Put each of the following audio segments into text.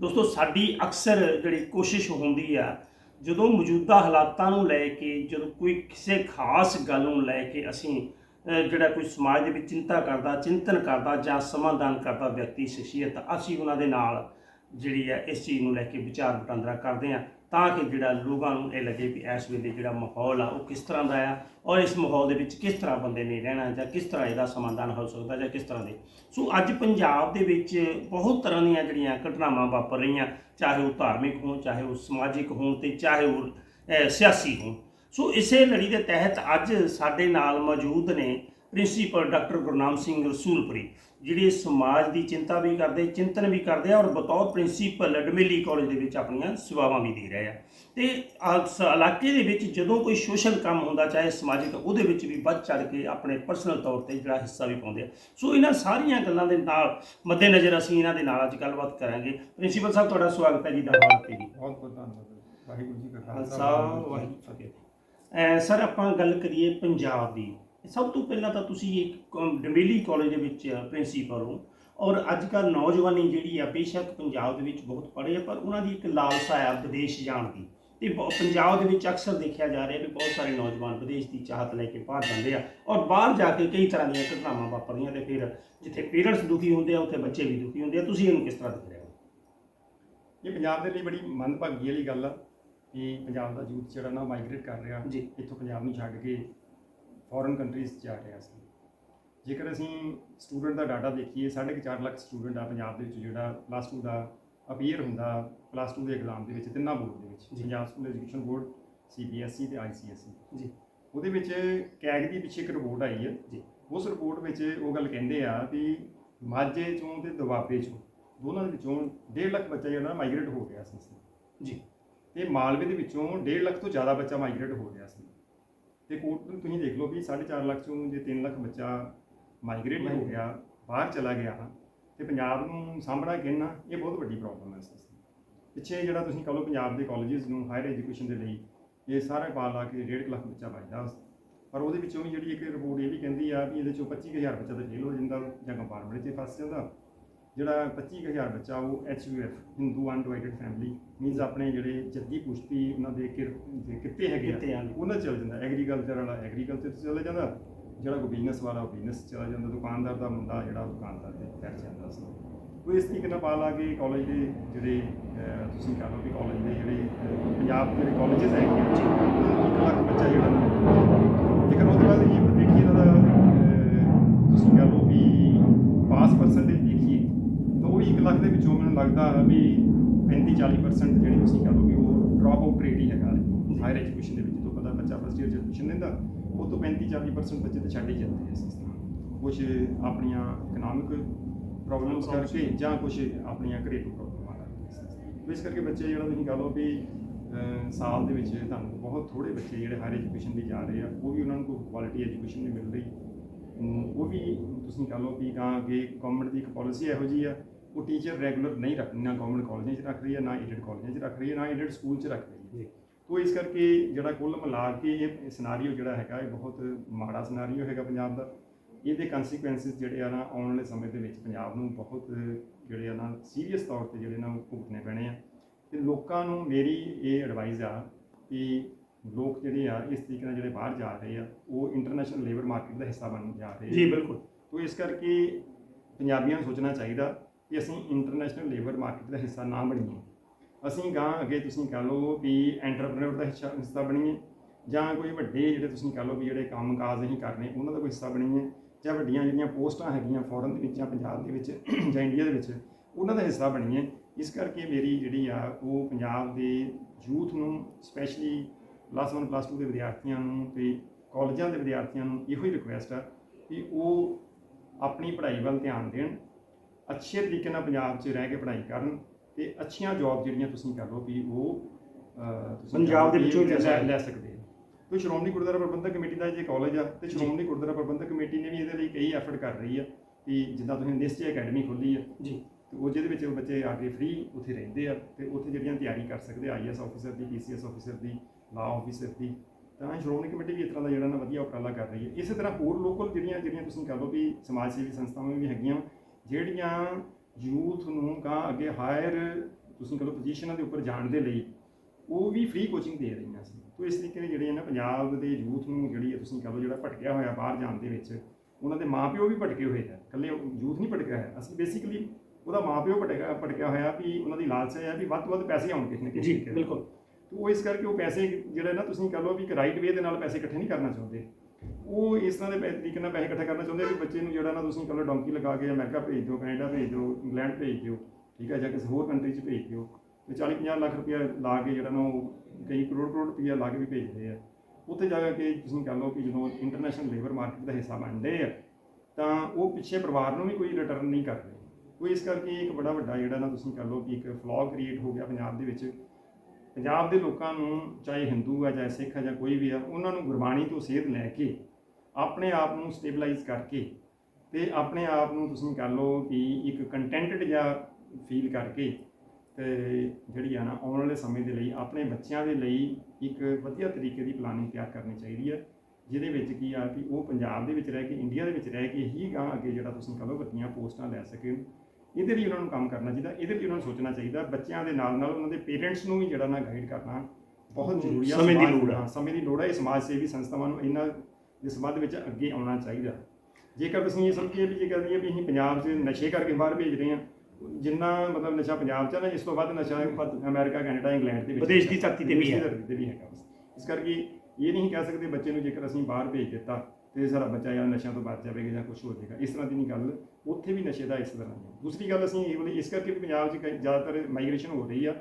ਦੋਸਤੋ, ਸਾਡੀ ਅਕਸਰ ਜਿਹੜੀ ਕੋਸ਼ਿਸ਼ ਹੁੰਦੀ ਆ, ਜਦੋਂ ਮੌਜੂਦਾ ਹਾਲਾਤਾਂ ਨੂੰ ਲੈ ਕੇ, ਜਦੋਂ ਕੋਈ ਕਿਸੇ ਖਾਸ ਗੱਲ ਨੂੰ ਲੈ ਕੇ ਅਸੀਂ ਜਿਹੜਾ ਕੋਈ ਸਮਾਜ ਦੇ ਵਿੱਚ ਚਿੰਤਾ ਕਰਦਾ, ਚਿੰਤਨ ਕਰਦਾ ਜਾਂ ਸਮਾਧਾਨ ਕਰਦਾ ਵਿਅਕਤੀ, ਸ਼ਖਸੀਅਤ, ਅਸੀਂ ਉਹਨਾਂ ਦੇ ਨਾਲ ਜਿਹੜੀ ਹੈ ਇਸ ਚੀਜ਼ ਨੂੰ ਲੈ ਕੇ ਵਿਚਾਰ ਵਟਾਂਦਰਾ ਕਰਦੇ ਆ। ਤਾਂ ਕਿ ਜਿਹੜਾ ਲੋਕਾਂ ਨੂੰ ਇਹ ਲੱਗੇ ਵੀ ਇਸ ਵੇਲੇ ਜਿਹੜਾ ਮਾਹੌਲ ਆ, ਉਹ ਕਿਸ ਤਰ੍ਹਾਂ ਦਾ ਆ ਔਰ ਇਸ ਮਾਹੌਲ ਦੇ ਵਿੱਚ ਕਿਸ ਤਰ੍ਹਾਂ ਬੰਦੇ ਨੇ ਰਹਿਣਾ ਜਾਂ ਕਿਸ ਤਰ੍ਹਾਂ ਇਹਦਾ ਸਮਾਧਾਨ ਹੋ ਸਕਦਾ ਜਾਂ ਕਿਸ ਤਰ੍ਹਾਂ ਦੇ। ਸੋ ਅੱਜ ਪੰਜਾਬ ਦੇ ਵਿੱਚ ਬਹੁਤ ਤਰ੍ਹਾਂ ਦੀਆਂ ਜਿਹੜੀਆਂ ਘਟਨਾਵਾਂ ਵਾਪਰ ਰਹੀਆਂ, ਚਾਹੇ ਉਹ ਧਾਰਮਿਕ ਹੋਣ, ਚਾਹੇ ਉਹ ਸਮਾਜਿਕ ਹੋਣ ਤੇ ਚਾਹੇ ਉਹ ਸਿਆਸੀ ਹੋਣ। ਸੋ ਇਸੇ ਲੜੀ ਦੇ ਤਹਿਤ ਅੱਜ ਸਾਡੇ ਨਾਲ ਮੌਜੂਦ ਨੇ ਪ੍ਰਿੰਸੀਪਲ ਡਾਕਟਰ ਗੁਰਨਾਮ ਸਿੰਘ ਰਸੂਲਪੁਰੀ ਜਿਹੜੇ ਸਮਾਜ ਦੀ ਚਿੰਤਾ ਵੀ ਕਰਦੇ ਚਿੰਤਨ ਵੀ ਕਰਦੇ ਆ ਔਰ ਬਤੌਰ ਪ੍ਰਿੰਸੀਪਲ ਡਮੇਲੀ ਕਾਲਜ ਦੇ ਵਿੱਚ ਆਪਣੀਆਂ ਸੇਵਾਵਾਂ ਵੀ ਦੇ ਰਹੇ ਆ। ਤੇ ਇਲਾਕੇ ਦੇ ਵਿੱਚ ਜਦੋਂ ਕੋਈ ਸੋਸ਼ਲ ਕੰਮ ਹੁੰਦਾ ਚਾਹੇ ਸਮਾਜਿਕ ਉਹਦੇ ਵਿੱਚ ਵੀ ਵੱਧ ਚੜ ਕੇ ਆਪਣੇ ਪਰਸਨਲ ਤੌਰ ਤੇ ਜਿਹੜਾ ਹਿੱਸਾ ਵੀ ਪਾਉਂਦੇ ਆ। ਸੋ ਇਹਨਾਂ ਸਾਰੀਆਂ ਗੱਲਾਂ ਦੇ ਨਾਲ ਮੱਦੇਨਜ਼ਰ ਅਸੀਂ ਇਹਨਾਂ ਦੇ ਨਾਲ ਅੱਜ ਗੱਲਬਾਤ ਕਰਾਂਗੇ। ਪ੍ਰਿੰਸੀਪਲ ਸਾਹਿਬ ਤੁਹਾਡਾ ਸਵਾਗਤ ਹੈ ਜੀ ਦਰਬਾਰ ਤੇ ਜੀ। ਬਹੁਤ ਬਹੁਤ ਧੰਨਵਾਦ। ਵਾਹਿਗੁਰੂ ਜੀ ਕਾ ਖਾਲਸਾ ਵਾਹਿਗੁਰੂ ਜੀ ਕੀ ਫਤਿਹ। ਸਰ ਆਪਾਂ ਗੱਲ ਕਰੀਏ ਪੰਜਾਬ ਦੀ। ਸਭ ਤੋਂ ਪਹਿਲਾਂ ਤਾਂ ਤੁਸੀਂ ਇੱਕ ਡਮੇਲੀ ਕਾਲਜ ਦੇ ਵਿੱਚ ਪ੍ਰਿੰਸੀਪਲ ਹੋ ਔਰ ਅੱਜ ਕੱਲ੍ਹ ਨੌਜਵਾਨੀ ਜਿਹੜੀ ਆ ਬੇਸ਼ੱਕ ਪੰਜਾਬ ਦੇ ਵਿੱਚ ਬਹੁਤ ਪੜ੍ਹੇ ਆ ਪਰ ਉਹਨਾਂ ਦੀ ਇੱਕ ਲਾਲਸਾ ਆ ਵਿਦੇਸ਼ ਜਾਣ ਦੀ। ਤੇ ਪੰਜਾਬ ਦੇ ਵਿੱਚ ਅਕਸਰ ਦੇਖਿਆ ਜਾ ਰਿਹਾ ਵੀ ਬਹੁਤ ਸਾਰੇ ਨੌਜਵਾਨ ਵਿਦੇਸ਼ ਦੀ ਚਾਹਤ ਲੈ ਕੇ ਬਾਹਰ ਜਾਂਦੇ ਆ ਔਰ ਬਾਹਰ ਜਾ ਕੇ ਕਈ ਤਰ੍ਹਾਂ ਦੀਆਂ ਘਟਨਾਵਾਂ ਵਾਪਰਦੀਆਂ ਤੇ ਫਿਰ ਜਿੱਥੇ ਪੇਰੈਂਟਸ ਦੁਖੀ ਹੁੰਦੇ ਆ ਉੱਥੇ ਬੱਚੇ ਵੀ ਦੁਖੀ ਹੁੰਦੇ ਆ। ਤੁਸੀਂ ਇਹਨੂੰ ਕਿਸ ਤਰ੍ਹਾਂ ਦੇਖ ਰਹੇ ਹੋ? ਇਹ ਪੰਜਾਬ ਦੇ ਲਈ ਬੜੀ ਮੰਦਭਾਗੀ ਵਾਲੀ ਗੱਲ ਆ ਕਿ ਪੰਜਾਬ ਦਾ ਯੂਥ ਜਿਹੜਾ ਨਾ ਮਾਈਗ੍ਰੇਟ ਕਰ ਰਿਹਾ ਜੀ। ਇੱਥੋਂ ਪੰਜਾਬ ਨੂੰ ਛੱਡ ਕੇ ਫੋਰਨ ਕੰਟਰੀਜ਼ ਜਾ ਰਿਹਾ ਸੀ। ਜੇਕਰ ਅਸੀਂ ਸਟੂਡੈਂਟ ਦਾ ਡਾਟਾ ਦੇਖੀਏ 4.5 ਲੱਖ ਸਟੂਡੈਂਟ ਆ ਪੰਜਾਬ ਦੇ ਵਿੱਚ ਜਿਹੜਾ ਪਲੱਸ 2 ਦਾ ਅਪੀਅਰ ਹੁੰਦਾ ਪਲੱਸ 2 ਦੇ ਐਗਜ਼ਾਮ ਦੇ ਵਿੱਚ ਤਿੰਨਾਂ ਬੋਰਡ ਦੇ ਵਿੱਚ। Punjab school education board CBSE ਤੇ ਆਈਸੀਐਸਈ ਜੀ। ਉਹਦੇ ਵਿੱਚ ਕੈਗ ਦੀ ਪਿੱਛੇ ਇੱਕ ਰਿਪੋਰਟ ਆਈ ਹੈ। ਜੀ। ਉਸ ਰਿਪੋਰਟ ਵਿੱਚ ਉਹ ਗੱਲ ਕਹਿੰਦੇ ਆ ਵੀ ਮਾਝੇ ਚੋਂ ਤੇ ਦੁਆਬੇ ਚੋਂ ਦੋਨਾਂ ਦੇ ਵਿੱਚੋਂ 1.5 ਲੱਖ ਬੱਚਾ ਜਿਹੜਾ ਮਾਈਗ੍ਰੇਟ ਹੋ ਗਿਆ ਸੀ। ਜੀ। ਤੇ ਮਾਲਵੇ ਦੇ ਵਿੱਚੋਂ 1.5 ਲੱਖ ਤੋਂ ਜ਼ਿਆਦਾ ਬੱਚਾ ਮਾਈਗ੍ਰੇਟ ਹੋ ਗਿਆ ਸੀ। ਤੇ ਕੋਟ ਤੁਸੀਂ ਦੇਖ ਲਓ ਵੀ 4.5 ਲੱਖ ਚੋਂ ਜੇ 3 ਲੱਖ ਬੱਚਾ ਮਾਈਗ੍ਰੇਟ ਹੋ ਗਿਆ, ਬਾਹਰ ਚਲਾ ਗਿਆ ਤੇ ਪੰਜਾਬ ਨੂੰ ਸਾਂਭਣਾ ਕਿੰਨਾ, ਇਹ ਬਹੁਤ ਵੱਡੀ ਪ੍ਰੋਬਲਮ ਹੈ ਇਸ ਵਾਸਤੇ ਪਿੱਛੇ ਜਿਹੜਾ ਤੁਸੀਂ ਕਹ ਲਓ ਪੰਜਾਬ ਦੇ ਕਾਲਜਸ ਨੂੰ ਹਾਇਰ ਐਜੂਕੇਸ਼ਨ ਦੇ ਲਈ, ਇਹ ਸਾਰੇ ਪਾ ਲਾ ਕੇ 1.5 ਲੱਖ ਬੱਚਾ ਵੱਜਦਾ ਪਰ ਉਹਦੇ ਵਿੱਚੋਂ ਵੀ ਜਿਹੜੀ ਇੱਕ ਰਿਪੋਰਟ ਇਹ ਵੀ ਕਹਿੰਦੀ ਆ ਵੀ ਇਹਦੇ ਚੋਂ 25000 ਬੱਚਾ ਤਾਂ ਫੇਲ ਹੋ ਜਾਂਦਾ ਜਾਂ ਕੰਪਾਰਟਮੈਂਟ 'ਚ ਫਸ ਜਾਂਦਾ। ਜਿਹੜਾ 25000 ਬੱਚਾ ਉਹ HUF Hindu undivided family means ਆਪਣੇ ਜਿਹੜੇ ਜੱਦੀ ਪੁਸ਼ਤੀ ਉਹਨਾਂ ਦੇ ਕਿਰ- ਦੇ ਕਿੱਤੇ ਹੈਗੇ ਆ ਹਨ। ਉਹਨਾਂ ਚਲ ਜਾਂਦਾ। ਐਗਰੀਕਲਚਰ ਵਾਲਾ ਐਗਰੀਕਲਚਰ ਚਲਾ ਜਾਂਦਾ। ਜਿਹੜਾ ਕੋਈ ਬਿਜ਼ਨਸ ਵਾਲਾ ਉਹ ਬਿਜ਼ਨਸ ਚਲਾ ਜਾਂਦਾ। ਦੁਕਾਨਦਾਰ ਦਾ ਮੁੰਡਾ ਜਿਹੜਾ ਦੁਕਾਨਦਾਰ ਤੇ ਬੈਠ ਜਾਂਦਾ ਸੀ ਉਹ ਇਸ ਤਰੀਕੇ ਨਾਲ ਪਾ ਲਾ ਕੇ ਕਾਲਜ ਦੇ ਜਿਹੜੇ ਤੁਸੀਂ ਕਹ ਲਓ ਵੀ ਕਾਲਜ ਦੇ ਜਿਹੜੇ ਪੰਜਾਬ ਦੇ ਜਿਹੜੇ ਕਾਲਜਸ ਹੈਗੇ ਇੱਕ ਲੱਖ ਬੱਚਾ ਜਿਹੜਾ ਨਾ ਜੇਕਰ ਉਹਦੇ ਬਾਅਦ ਇਹ ਦੇਖੀਏ ਦਾ ਤੁਸੀਂ ਕਹ ਲਓ ਵੀ ਪਾਸ ਪਰਸੈਂਟੇਜ ਦੇਖੀਏ ਉਹ ਵੀ 1 ਲੱਖ ਦੇ ਵਿੱਚੋਂ ਮੈਨੂੰ ਲੱਗਦਾ ਹੈ ਵੀ 35 40% ਜਿਹੜੀ ਤੁਸੀਂ ਕਹ ਵੀ ਉਹ ਡ੍ਰੌਪ ਆਊਟ ਰੇਟ ਹੀ ਹੈਗਾ ਹਾਇਰ ਐਜੂਕੇਸ਼ਨ ਦੇ ਵਿੱਚ ਤੋਂ ਪਤਾ ਬੱਚਾ ਫਸਟ ਇਅਰ ਚ ਐਡਮਿਸ਼ਨ ਲੈਂਦਾ ਉਹ ਤੋਂ 35 40% ਬੱਚੇ ਤਾਂ ਛੱਡ ਹੀ ਜਾਂਦੇ ਆ ਇਸ ਤਰ੍ਹਾਂ। ਕੁਝ ਆਪਣੀਆਂ ਇਕਨੋਮਿਕ ਪ੍ਰੋਬਲਮਸ ਕਰਕੇ ਜਾਂ ਕੁਝ ਆਪਣੀਆਂ ਘਰੇਲੂ ਪ੍ਰੋਬਲਮਾਂ ਕਰਕੇ ਇਸ ਕਰਕੇ ਬੱਚੇ ਜਿਹੜਾ ਤੁਸੀਂ ਕਹ ਲਓ ਵੀ ਸਾਲ ਦੇ ਵਿੱਚ ਤੁਹਾਨੂੰ ਬਹੁਤ ਥੋੜੇ ਬੱਚੇ ਜਿਹੜੇ ਹਾਇਰ ਐਜੂਕੇਸ਼ਨ ਲਈ ਜਾ ਰਹੇ ਆ ਉਹ ਵੀ ਉਹਨਾਂ ਨੂੰ ਕੋਈ ਕੁਆਲਿਟੀ ਐਜੂਕੇਸ਼ਨ ਨਹੀਂ ਮਿਲ ਰਹੀ। ਉਹ ਵੀ ਤੁਸੀਂ ਕਹ ਲਓ ਵੀ ਗਾਂ ਅੱਗੇ ਗਵਰਨਮੈਂਟ ਦੀ ਇੱਕ ਪਾਲਿਸੀ ਇਹੋ ਜੀ ਆ ਉਹ ਟੀਚਰ ਰੈਗੂਲਰ ਨਹੀਂ ਰੱਖ ਨਾ ਗਵਰਨਮੈਂਟ ਕਾਲਜਾਂ 'ਚ ਰੱਖ ਰਹੀ ਹੈ ਨਾ ਏਡਡ ਕਾਲਜਾਂ 'ਚ ਰੱਖ ਰਹੀ ਹੈ ਨਾ ਏਡਡ ਸਕੂਲ 'ਚ ਰੱਖ ਰਹੀ ਹੈ। ਤੋ ਇਸ ਕਰਕੇ ਜਿਹੜਾ ਕੁੱਲ ਮਿਲਾ ਕੇ ਇਹ ਸਿਨਾਰੀਓ ਜਿਹੜਾ ਹੈਗਾ ਇਹ ਬਹੁਤ ਮਾੜਾ ਸਿਨਾਰੀਓ ਹੈਗਾ ਪੰਜਾਬ ਦਾ। ਇਹਦੇ ਕਨਸੀਕੁਐਂਸਿਸ ਜਿਹੜੇ ਆ ਨਾ ਆਉਣ ਵਾਲੇ ਸਮੇਂ ਦੇ ਵਿੱਚ ਪੰਜਾਬ ਨੂੰ ਬਹੁਤ ਜਿਹੜੇ ਆ ਨਾ ਸੀਰੀਅਸ ਤੌਰ ਤੇ ਜਿਹੜੇ ਨਾ ਭੁਗਤਣੇ ਪੈਣੇ ਆ। ਤੇ ਲੋਕਾਂ ਨੂੰ ਮੇਰੀ ਇਹ ਐਡਵਾਈਸ ਆ ਕਿ ਲੋਕ ਜਿਹੜੇ ਆ ਇਸ ਤਰੀਕੇ ਨਾਲ ਜਿਹੜੇ ਬਾਹਰ ਜਾ ਰਹੇ ਆ ਉਹ ਇੰਟਰਨੈਸ਼ਨਲ ਲੇਬਰ ਮਾਰਕੀਟ ਦਾ ਹਿੱਸਾ ਬਣ ਜਾ ਰਹੇ ਆ। ਜੀ ਬਿਲਕੁਲ। ਤੋ ਇਸ ਕਰਕੇ ਪੰਜਾਬੀਆਂ ਨੂੰ ਸੋਚਣਾ ਚਾਹੀਦਾ ਕਿ ਅਸੀਂ ਇੰਟਰਨੈਸ਼ਨਲ ਲੇਬਰ ਮਾਰਕੀਟ ਦਾ ਹਿੱਸਾ ਨਾ ਬਣੀਏ। ਅਸੀਂ ਗਾਂ ਅੱਗੇ ਤੁਸੀਂ ਕਹ ਲਓ ਵੀ ਐਂਟਰਪ੍ਰੈਨਿਓਰ ਦਾ ਹਿੱਸਾ ਹਿੱਸਾ ਬਣੀਏ, ਜਾਂ ਕੋਈ ਵੱਡੇ ਜਿਹੜੇ ਤੁਸੀਂ ਕਹ ਲਓ ਵੀ ਜਿਹੜੇ ਕੰਮ ਕਾਜ ਅਸੀਂ ਕਰਨੇ ਉਹਨਾਂ ਦਾ ਕੋਈ ਹਿੱਸਾ ਬਣੀਏ, ਜਾਂ ਵੱਡੀਆਂ ਜਿਹੜੀਆਂ ਪੋਸਟਾਂ ਹੈਗੀਆਂ ਫੋਰਨ ਦੇ ਵਿੱਚ ਜਾਂ ਪੰਜਾਬ ਦੇ ਵਿੱਚ ਜਾਂ ਇੰਡੀਆ ਦੇ ਵਿੱਚ, ਉਹਨਾਂ ਦਾ ਹਿੱਸਾ ਬਣੀਏ। ਇਸ ਕਰਕੇ ਮੇਰੀ ਜਿਹੜੀ ਆ, ਉਹ ਪੰਜਾਬ ਦੇ ਯੂਥ ਨੂੰ ਸਪੈਸ਼ਲੀ ਪਲੱਸ 1 ਪਲੱਸ 2 ਦੇ ਵਿਦਿਆਰਥੀਆਂ ਨੂੰ ਤੇ ਕਾਲਜਾਂ ਦੇ ਵਿਦਿਆਰਥੀਆਂ ਨੂੰ ਇਹੋ ਹੀ ਰਿਕੁਐਸਟ ਆ ਕਿ ਉਹ ਆਪਣੀ ਪੜ੍ਹਾਈ ਵੱਲ ਧਿਆਨ ਦੇਣ। ਅੱਛੇ ਤਰੀਕੇ ਨਾਲ ਪੰਜਾਬ 'ਚ ਰਹਿ ਕੇ ਪੜ੍ਹਾਈ ਕਰਨ ਤੇ ਅੱਛੀਆਂ ਜੌਬ ਜਿਹੜੀਆਂ ਤੁਸੀਂ ਕਰ ਲਓ ਵੀ ਉਹ ਪੰਜਾਬ ਦੇ ਵਿੱਚੋਂ ਹੀ ਲੈ ਸਕਦੇ। ਹੋ। ਕੋਈ ਸ਼੍ਰੋਮਣੀ ਗੁਰਦੁਆਰਾ ਪ੍ਰਬੰਧਕ ਕਮੇਟੀ ਦਾ ਜੇ ਕਾਲਜ ਆ ਤੇ ਸ਼੍ਰੋਮਣੀ ਗੁਰਦੁਆਰਾ ਪ੍ਰਬੰਧਕ ਕਮੇਟੀ ਨੇ ਵੀ ਇਹਦੇ ਲਈ ਕਈ ਐਫਰਟ ਕਰ ਰਹੀ ਆ ਕਿ ਜਿੱਦਾਂ ਤੁਸੀਂ ਨਿਸ਼ਚੈ ਅਕੈਡਮੀ ਖੋਲੀ ਆ ਜੀ। ਤੇ ਉਹ ਜਿਹਦੇ ਵਿੱਚ ਬੱਚੇ ਆ ਕੇ ਫ੍ਰੀ ਉੱਥੇ ਰਹਿੰਦੇ ਆ ਤੇ ਉੱਥੇ ਜਿਹੜੀਆਂ ਤਿਆਰੀ ਕਰ ਸਕਦੇ ਆਈਐਸ ਆਫੀਸਰ ਦੀ ਪੀਸੀਐਸ ਆਫੀਸਰ ਦੀ ਲਾ ਆਫੀਸਰ ਦੀ ਤਾਂ ਸ਼੍ਰੋਮਣੀ ਕਮੇਟੀ ਵੀ ਇਸ ਤਰ੍ਹਾਂ ਦਾ ਜਿਹੜਾ ਨਾ ਵਧੀਆ ਉਪਰਾਲਾ ਕਰ ਰਹੀ ਹੈ ਇਸੇ ਤਰ੍ਹਾਂ ਹੋਰ ਲੋਕਲ ਜਿਹੜੀਆਂ ਜਿਹੜੀਆਂ ਤੁਸੀਂ ਕਹ ਲਓ ਵੀ ਸਮਾਜ ਸੇਵੀ ਸੰਸਥਾਵਾਂ ਵੀ ਹੈਗੀਆਂ ਜਿਹੜੀਆਂ ਯੂਥ ਨੂੰ ਗਾਂ ਅੱਗੇ ਹਾਇਰ ਤੁਸੀਂ ਕਹੋ ਪੋਜੀਸ਼ਨਾਂ ਦੇ ਉੱਪਰ ਜਾਣ ਦੇ ਲਈ ਉਹ ਵੀ ਫ੍ਰੀ ਕੋਚਿੰਗ ਦੇ ਰਹੀਆਂ ਸੀ। ਤੋਂ ਇਸ ਤਰੀਕੇ ਨਾਲ ਜਿਹੜੇ ਨਾ ਪੰਜਾਬ ਦੇ ਯੂਥ ਨੂੰ ਜਿਹੜੀ ਹੈ ਤੁਸੀਂ ਕਹੋ ਜਿਹੜਾ ਭਟਕਿਆ ਹੋਇਆ ਬਾਹਰ ਜਾਣ ਦੇ ਵਿੱਚ ਉਹਨਾਂ ਦੇ ਮਾਪਿਓ ਵੀ ਭਟਕੇ ਹੋਏ ਆ ਇਕੱਲੇ ਯੂਥ ਨਹੀਂ ਭਟਕਿਆ ਹੈ। ਅਸੀਂ ਬੇਸਿਕਲੀ ਉਹਦਾ ਮਾਪਿਓ ਭਟਕਿਆ ਭਟਕਿਆ ਹੋਇਆ ਵੀ ਉਹਨਾਂ ਦੀ ਲਾਲਚ ਹੈ ਵੀ ਵੱਧ ਤੋਂ ਵੱਧ ਪੈਸੇ ਆਉਣ ਕਿਸੇ ਨਾ ਕਿਸੇ ਜੀ। ਬਿਲਕੁਲ। ਤੇ ਉਹ ਇਸ ਕਰਕੇ ਉਹ ਪੈਸੇ ਜਿਹੜੇ ਨਾ ਤੁਸੀਂ ਕਹ ਲਓ ਵੀ ਇੱਕ ਰਾਈਟ ਵੇ ਦੇ ਨਾਲ ਪੈਸੇ ਇਕੱਠੇ ਨਹੀਂ ਕਰਨਾ ਚਾਹੁੰਦੇ। ਉਹ ਇਸ ਤਰ੍ਹਾਂ ਦੇ ਪੈ- ਤਰੀਕੇ ਨਾਲ ਪੈਸੇ ਇਕੱਠੇ ਕਰਨਾ ਚਾਹੁੰਦੇ ਵੀ ਬੱਚੇ ਨੂੰ ਜਿਹੜਾ ਨਾ ਤੁਸੀਂ ਕਹ ਲਓ ਡੌਂਕੀ ਲਗਾ ਕੇ ਅਮਰੀਕਾ ਭੇਜ ਦਿਓ, ਕੈਨੇਡਾ ਭੇਜ ਦਿਓ, ਇੰਗਲੈਂਡ ਭੇਜ ਦਿਓ, ਠੀਕ ਹੈ, ਜਾਂ ਕਿਸੇ ਹੋਰ ਕੰਟਰੀ 'ਚ ਭੇਜ ਦਿਓ, ਤੇ 40 50 ਲੱਖ ਰੁਪਇਆ ਲਾ ਕੇ ਜਿਹੜਾ ਨਾ ਉਹ ਕਈ ਕਰੋੜ ਕਰੋੜ ਰੁਪਇਆ ਲਾ ਕੇ ਵੀ ਭੇਜਦੇ ਆ। ਉੱਥੇ ਜਾ ਕੇ ਤੁਸੀਂ ਕਹ ਲਓ ਕਿ ਜਦੋਂ ਇੰਟਰਨੈਸ਼ਨਲ ਲੇਬਰ ਮਾਰਕੀਟ ਦਾ ਹਿੱਸਾ ਬਣਦੇ ਆ, ਤਾਂ ਉਹ ਪਿੱਛੇ ਪਰਿਵਾਰ ਨੂੰ ਵੀ ਕੋਈ ਰਿਟਰਨ ਨਹੀਂ ਕਰਦੇ। ਉਹ ਇਸ ਕਰਕੇ ਇੱਕ ਬੜਾ ਵੱਡਾ ਜਿਹੜਾ ਨਾ ਤੁਸੀਂ ਕਹ ਲਓ ਕਿ ਇੱਕ ਫਲॉ ਕ੍ਰੀਏਟ ਹੋ ਗਿਆ ਪੰਜਾਬ ਦੇ ਵਿੱਚ। ਪੰਜਾਬ ਦੇ ਲੋਕਾਂ ਨੂੰ, ਚਾਹੇ ਹਿੰਦੂ ਹੈ ਚਾਹੇ ਸਿੱਖ ਹੈ ਜਾਂ ਕੋਈ ਵੀ ਆ, ਉਹਨਾਂ ਨੂੰ ਗੁਰਬਾਣੀ ਤੋਂ ਸੇਧ ਲੈ ਕੇ ਆਪਣੇ ਆਪ ਨੂੰ ਸਟੇਬਲਾਈਜ਼ ਕਰਕੇ ਤੇ ਆਪਣੇ ਆਪ ਨੂੰ ਤੁਸੀਂ ਕਹ ਲਓ ਕਿ ਇੱਕ ਕੰਟੈਂਟਡ ਜਿਹਾ ਫੀਲ ਕਰਕੇ ਤੇ ਜਿਹੜੀ ਆ ਨਾ ਆਉਣ ਵਾਲੇ ਸਮੇਂ ਦੇ ਲਈ ਆਪਣੇ ਬੱਚਿਆਂ ਦੇ ਲਈ ਇੱਕ ਵਧੀਆ ਤਰੀਕੇ ਦੀ ਪਲਾਨਿੰਗ ਤਿਆਰ ਕਰਨੀ ਚਾਹੀਦੀ ਹੈ ਜਿਹਦੇ ਵਿੱਚ ਕੀ ਆ ਕਿ ਉਹ ਪੰਜਾਬ ਦੇ ਵਿੱਚ ਰਹਿ ਕੇ ਇੰਡੀਆ ਦੇ ਵਿੱਚ ਰਹਿ ਕੇ ਹੀ ਗਾਂ ਅੱਗੇ ਜਿਹੜਾ ਤੁਸੀਂ ਕਹ ਵੱਡੀਆਂ ਪੋਸਟਾਂ ਲੈ ਸਕਣ ਇਹਦੇ ਲਈ ਉਹਨਾਂ ਨੂੰ ਕੰਮ ਕਰਨਾ ਚਾਹੀਦਾ ਇਹਦੇ ਲਈ ਉਹਨਾਂ ਨੂੰ ਸੋਚਣਾ ਚਾਹੀਦਾ ਬੱਚਿਆਂ ਦੇ ਨਾਲ ਨਾਲ ਉਹਨਾਂ ਦੇ ਪੇਰੈਂਟਸ ਨੂੰ ਵੀ ਜਿਹੜਾ ਨਾ ਗਾਈਡ ਕਰਨਾ ਬਹੁਤ ਜ਼ਰੂਰੀ ਆ ਸਮੇਂ ਦੀ ਲੋੜ ਆ। ਸਮੇਂ ਦੀ ਲੋੜ ਹੈ ਇਹ ਸਮਾਜ ਸੇਵੀ ਸੰਸਥਾਵਾਂ ਨੂੰ ਇਹਨਾਂ ਦੇ ਸੰਬੰਧ ਵਿੱਚ ਅੱਗੇ ਆਉਣਾ ਚਾਹੀਦਾ। ਜੇਕਰ ਅਸੀਂ ਇਹ ਸਮਝੀਏ ਵੀ ਜੇ ਕਹਦੇ ਵੀ ਅਸੀਂ ਪੰਜਾਬ 'ਚ ਨਸ਼ੇ ਕਰਕੇ ਬਾਹਰ ਭੇਜ ਰਹੇ ਹਾਂ ਜਿੰਨਾ ਮਤਲਬ ਨਸ਼ਾ ਪੰਜਾਬ 'ਚ ਹੈ ਨਾ ਇਸ ਤੋਂ ਵੱਧ ਨਸ਼ਾ ਅਮਰੀਕਾ ਕੈਨੇਡਾ ਇੰਗਲੈਂਡ ਦੇ ਵਿੱਚ ਵਿਦੇਸ਼ ਦੀ ਧਰਤੀ ਤੇ ਵੀ ਵਿਦੇਸ਼ ਦੀ ਹੈ। ਧਰਤੀ ਤੇ ਵੀ ਹੈਗਾ ਇਸ ਕਰਕੇ ਇਹ ਨਹੀਂ ਕਹਿ ਸਕਦੇ ਬੱਚੇ ਨੂੰ ਜੇਕਰ ਅਸੀਂ ਬਾਹਰ ਭੇਜ ਦਿੱਤਾ ਤੇ ਸਾਡਾ ਬੱਚਾ ਜਾਂ ਨਸ਼ਿਆਂ ਤੋਂ ਬਚ ਜਾਵੇਗਾ ਜਾਂ ਕੁਝ ਹੋ ਜਾਏਗਾ ਇਸ ਤਰ੍ਹਾਂ ਦੀ ਨਹੀਂ ਗੱਲ। ਉੱਥੇ ਵੀ ਨਸ਼ੇ ਦਾ ਇਸ ਤਰ੍ਹਾਂ ਨਹੀਂ ਦੂਸਰੀ ਗੱਲ ਅਸੀਂ ਇਹ ਇਸ ਕਰਕੇ ਵੀ ਪੰਜਾਬ 'ਚ ਜ਼ਿਆਦਾਤਰ ਮਾਈਗ੍ਰੇਸ਼ਨ ਹੋ ਰਹੀ ਆ।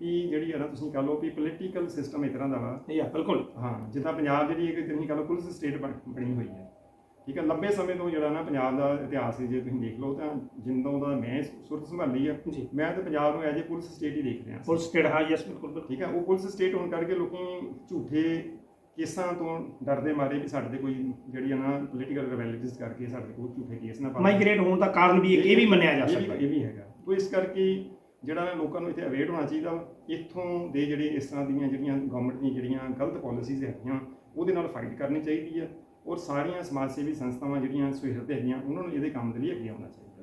ਕਿ ਜਿਹੜੀ ਹੈ ਨਾ ਤੁਸੀਂ ਕਹ ਲਓ ਕਿ ਪੋਲੀਟੀਕਲ ਸਿਸਟਮ ਇਸ ਤਰ੍ਹਾਂ ਦਾ ਵਾ। ਯਾ ਬਿਲਕੁਲ। ਹਾਂ। ਜਿੱਦਾਂ ਪੰਜਾਬ ਜਿਹੜੀ ਇੱਕ ਤੁਸੀਂ ਕਹ ਲਓ ਪੁਲਿਸ ਸਟੇਟ ਬਣੀ ਹੋਈ ਹੈ। ਠੀਕ ਹੈ ਲੰਬੇ ਸਮੇਂ ਤੋਂ ਜਿਹੜਾ ਨਾ ਪੰਜਾਬ ਦਾ ਇਤਿਹਾਸ ਹੈ ਜੇ ਤੁਸੀਂ ਦੇਖ ਲਓ ਤਾਂ ਜਿੰਦੋਂ ਦਾ ਮੈਂ ਸੁਰਤ ਸੰਭਾਲੀ ਆ ਮੈਂ ਤਾਂ ਪੰਜਾਬ ਨੂੰ ਐਜ ਏ ਪੁਲਿਸ ਸਟੇਟ ਹੀ ਦੇਖ ਰਿਹਾ ਫੁੱਲ ਸਟੇਟ ਹਾਂ ਯੈਸ ਬਿਲਕੁਲ ਠੀਕ ਹੈ ਉਹ ਪੁਲਿਸ ਸਟੇਟ ਹੋਣ ਕਰਕੇ ਲੋਕੀ ਝੂਠੇ ਕੇਸਾਂ ਤੋਂ ਡਰਦੇ ਮਾਰੇ ਵੀ ਸਾਡੇ ਤੇ ਕੋਈ ਜਿਹੜੀ ਆ ਨਾ ਪੋਲੀਟੀਕਲ ਰਿਵੈਲਿਟੀਜ਼ ਕਰਕੇ ਸਾਡੇ ਕੋਈ ਝੂਠੇ ਕੇਸ ਨਾ ਪਾਣ ਮਾਈਗ੍ਰੇਟ ਹੋਣ ਦਾ ਕਾਰਨ ਵੀ ਇਹ ਵੀ ਮੰਨਿਆ ਜਾ ਵੀ- ਸਕਦਾ ਇਹ ਵੀ ਹੈਗਾ। ਤੋ ਇਸ ਕਰਕੇ ਜਿਹੜਾ ਲੋਕਾਂ ਨੂੰ ਇੱਥੇ ਅਵੇਅਰ ਹੋਣਾ ਚਾਹੀਦਾ ਵਾ। ਇੱਥੋਂ ਦੇ ਜਿਹੜੇ ਇਸ ਤਰ੍ਹਾਂ ਦੀਆਂ ਜਿਹੜੀਆਂ ਗਵਰਨਮੈਂਟ ਦੀਆਂ ਜਿਹੜੀਆਂ ਗਲਤ ਪਾਲਿਸੀਜ਼ ਹੈਗੀਆਂ, ਉਹਦੇ ਨਾਲ ਫਾਈਟ ਕਰਨੀ ਚਾਹੀਦੀ ਹੈ ਔਰ ਸਾਰੀਆਂ ਸਮਾਜ ਸੇਵੀ ਸੰਸਥਾਵਾਂ ਜਿਹੜੀਆਂ ਸੁਹਿਰਦ ਹੈਗੀਆਂ, ਉਹਨਾਂ ਨੂੰ ਇਹਦੇ ਕੰਮ ਦੇ ਲਈ ਅੱਗੇ ਆਉਣਾ ਚਾਹੀਦਾ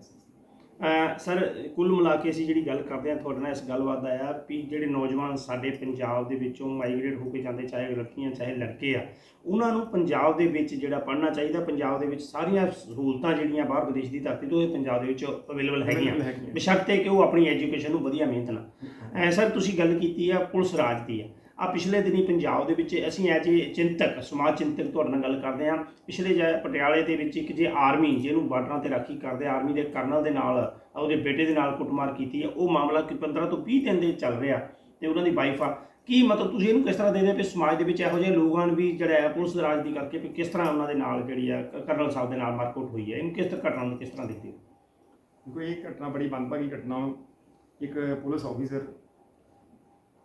ਸਰ ਕੁੱਲ ਮਿਲਾ ਕੇ ਅਸੀਂ ਜਿਹੜੀ ਗੱਲ ਕਰਦੇ ਹਾਂ ਤੁਹਾਡੇ ਨਾਲ ਇਸ ਗੱਲਬਾਤ ਦਾ ਆ ਵੀ ਜਿਹੜੇ ਨੌਜਵਾਨ ਸਾਡੇ ਪੰਜਾਬ ਦੇ ਵਿੱਚੋਂ ਮਾਈਗ੍ਰੇਟ ਹੋ ਕੇ ਜਾਂਦੇ ਚਾਹੇ ਲੜਕੀਆਂ ਚਾਹੇ ਲੜਕੇ ਆ ਉਹਨਾਂ ਨੂੰ ਪੰਜਾਬ ਦੇ ਵਿੱਚ ਜਿਹੜਾ ਪੜ੍ਹਨਾ ਚਾਹੀਦਾ ਪੰਜਾਬ ਦੇ ਵਿੱਚ ਸਾਰੀਆਂ ਸਹੂਲਤਾਂ ਜਿਹੜੀਆਂ ਬਾਹਰ ਵਿਦੇਸ਼ ਦੀ ਧਰਤੀ ਤੋਂ ਇਹ ਪੰਜਾਬ ਦੇ ਵਿੱਚ ਅਵੇਲੇਬਲ ਹੈਗੀਆਂ। ਬਸ਼ਰਤੇ ਕਿ ਉਹ ਆਪਣੀ ਐਜੂਕੇਸ਼ਨ ਨੂੰ ਵਧੀਆ ਮਿਹਨਤ ਨਾਲ। ਐ ਸਰ ਤੁਸੀਂ ਗੱਲ ਕੀਤੀ ਆ ਪੁਲਿਸ ਰਾਜ ਦੀ ਆ। ਆ ਪਿਛਲੇ ਦਿਨੀ ਪੰਜਾਬ ਦੇ ਵਿੱਚ ਅਸੀਂ ਐਜ ਏ ਚਿੰਤਕ, ਸਮਾਜ ਚਿੰਤਕ ਤੁਹਾਡੇ ਨਾਲ ਗੱਲ ਕਰਦੇ ਹਾਂ। ਪਿਛਲੇ ਜੇ ਪਟਿਆਲੇ ਦੇ ਵਿੱਚ ਇੱਕ ਜੇ ਆਰਮੀ ਜਿਹਨੂੰ ਬਾਰਡਰਾਂ ਤੇ ਰਾਖੀ ਕਰਦੇ ਆਰਮੀ ਦੇ ਕਰਨਲ ਦੇ ਨਾਲ ਉਹਦੇ ਬੇਟੇ ਦੇ ਨਾਲ ਕੁੱਟਮਾਰ ਕੀਤੀ ਹੈ। ਉਹ ਮਾਮਲਾ ਕਿ 15 ਤੋਂ 20 ਦਿਨ ਦੇ ਚੱਲ ਰਿਹਾ ਤੇ ਉਹਨਾਂ ਦੀ ਵਾਈਫ ਆ। ਕੀ ਮਤਲਬ ਤੁਸੀਂ ਇਹਨੂੰ ਕਿਸ ਤਰ੍ਹਾਂ ਦੇਖਦੇ ਹੋ ਸਮਾਜ ਦੇ ਵਿੱਚ ਇਹੋ ਜਿਹੇ ਲੋਕਾਂ ਨੂੰ ਵੀ ਜਿਹੜਾ ਹੈ, ਪੁਲਿਸ ਰਾਜ ਦੀ ਕਰਕੇ ਵੀ ਕਿਸ ਤਰ੍ਹਾਂ ਉਹਨਾਂ ਦੇ ਨਾਲ ਜਿਹੜੀ ਆ ਕਰਨਲ ਸਾਹਿਬ ਦੇ ਨਾਲ ਮਾਰਕੁੱਟ ਹੋਈ ਹੈ? ਇਹਨੂੰ ਕਿਸ ਤਰ੍ਹਾਂ ਘਟਨਾ ਨੂੰ ਕਿਸ ਤਰ੍ਹਾਂ ਦੇਖਦੇ ਹੋ? ਕੋਈ ਇਹ ਘਟਨਾ ਬੜੀ ਮੰਦਭਾਗੀ ਘਟਨਾ। ਵਾ। ਇੱਕ ਪੁਲਿਸ ਆਫੀਸਰ